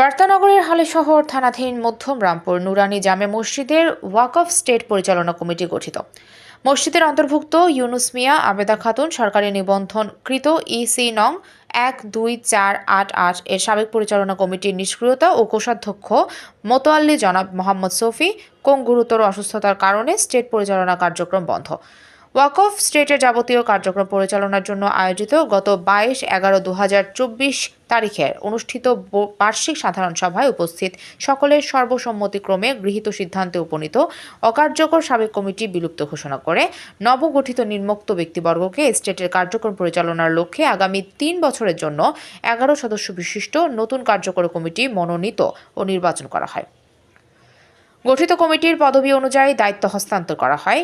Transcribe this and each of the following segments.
বার্তানগরের হালিশহর থানাধীন মধ্যম রামপুর নুরানি জামে মসজিদের ওয়াকফ স্টেট পরিচালনা কমিটি গঠিত। মসজিদের অন্তর্ভুক্ত ইউনুস মিয়া, আবেদা খাতুন, সরকারি নিবন্ধনকৃত ইসি নং এক দুই চার আট আট এর সাবেক পরিচালনা কমিটির নিষ্ক্রিয়তা ও কোষাধ্যক্ষ মোতোয়াল্লি জনাব মোহাম্মদ সফি কোং গুরুতর অসুস্থতার কারণে স্টেট পরিচালনা কার্যক্রম বন্ধ। ওয়াকফ স্টেটের যাবতীয় কার্যক্রম পরিচালনার জন্য আয়োজিত গত বাইশ এগারো দু তারিখের অনুষ্ঠিত বার্ষিক সাধারণ সভায় উপস্থিত সকলের সর্বসম্মতিক্রমে গৃহীত সিদ্ধান্তে উপনীত অকার্যকর সাবেক কমিটি বিলুপ্ত ঘোষণা করে নবগঠিত নির্মুক্ত ব্যক্তিবর্গকে স্টেটের কার্যক্রম পরিচালনার লক্ষ্যে আগামী তিন বছরের জন্য এগারো সদস্য বিশিষ্ট নতুন কার্যকর কমিটি মনোনীত ও নির্বাচন করা হয়। গঠিত কমিটির পদবি অনুযায়ী দায়িত্ব হস্তান্তর করা হয়।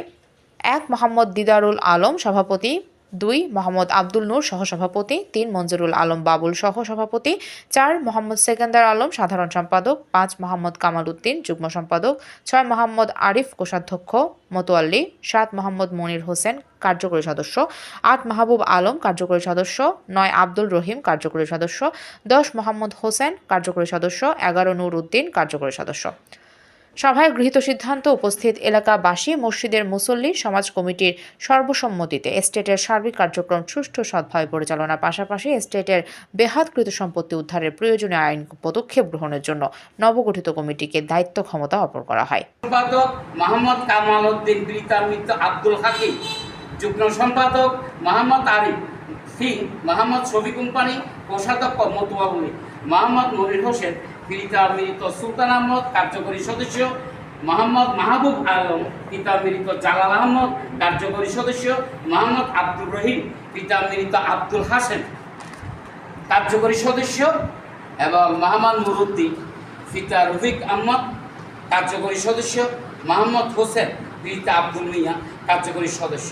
এক, মোহাম্মদ দিদারুল আলম সভাপতি, দুই, মোহাম্মদ আব্দুল নূর সহসভাপতি, তিন, মঞ্জুরুল আলম বাবুল সহসভাপতি, চার, মোহাম্মদ সেকেন্দার আলম সাধারণ সম্পাদক, পাঁচ, মোহাম্মদ কামাল উদ্দিন যুগ্ম সম্পাদক, ছয়, মোহাম্মদ আরিফ কোষাধ্যক্ষ মতোয়াল্লি, সাত, মোহাম্মদ মনির হোসেন কার্যকরী সদস্য, আট, মাহবুব আলম কার্যকরী সদস্য, নয়, আব্দুল রহিম কার্যকরী সদস্য, দশ, মোহাম্মদ হোসেন কার্যকরী সদস্য, এগারো, নূর উদ্দিন কার্যকরী সদস্য। সভায় গৃহীত সিদ্ধান্ত উপস্থিত এলাকাবাসী, মসজিদের মুসল্লি, সমাজ কমিটির সর্বসম্মতিতে এস্টেটের সার্বিক কার্যক্রম সুষ্ঠু সৎভাবে পরিচালনার পাশাপাশি এস্টেটের বেহাতকৃত সম্পত্তি উদ্ধারের প্রয়োজনীয় আইন পদক্ষেপ গ্রহণের জন্য নবগঠিত কমিটিকে দায়িত্ব ক্ষমতা অর্পণ করা হয়। সম্পাদক মোহাম্মদ কামাল উদ্দিন বৃতামিত আব্দুল হাকিম, যুগ্ম সম্পাদক মোহাম্মদ আরিফ সিং মোহাম্মদ শফি কোম্পানি কোষাধ্যক্ষ মতুয়াবুলি মোহাম্মদ হোসেন পিতা মৃত সুলতান আহমদ, কার্যকরী সদস্য মোহাম্মদ মাহবুব আলম, পিতা মৃত জালাল আহমদ, কার্যকরী সদস্য মোহাম্মদ আব্দুর রহিম, পিতা মৃত আব্দুল হাসেন কার্যকরী সদস্য এবং মোহাম্মদ নুরুদ্দিন, পিতা রফিক আহমদ, কার্যকরী সদস্য মোহাম্মদ হোসেন, পিতা আব্দুল মিয়া, কার্যকরী সদস্য।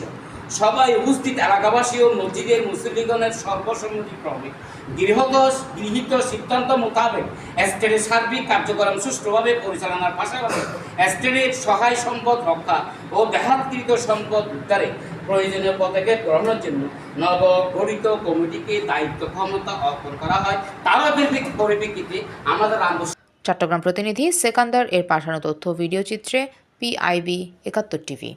সবাই উপস্থিত এলাকাবাসী ও মসজিদের মুসলিগণের সর্বসম্মতিক্রমে গৃহত গৃহীত সিদ্ধান্ত মোতাবেক এস্টেটের সার্বিক কার্যক্রম সুষ্ঠুভাবে পরিচালনার পাশাপাশি এস্টেটের সহায় সম্পদ রক্ষা ও ব্যাহাতকৃত সম্পদ উদ্ধারে প্রয়োজনীয় পদক্ষেপ গ্রহণের জন্য নবগঠিত কমিটিকে দায়িত্ব, ক্ষমতা অর্পণ করা হয়। তার পরিপ্রেক্ষিতে আমাদের চট্টগ্রাম প্রতিনিধি সেকান্দার এর পাঠানো তথ্য ভিডিও চিত্রে পিআইবি একাত্তর টিভি।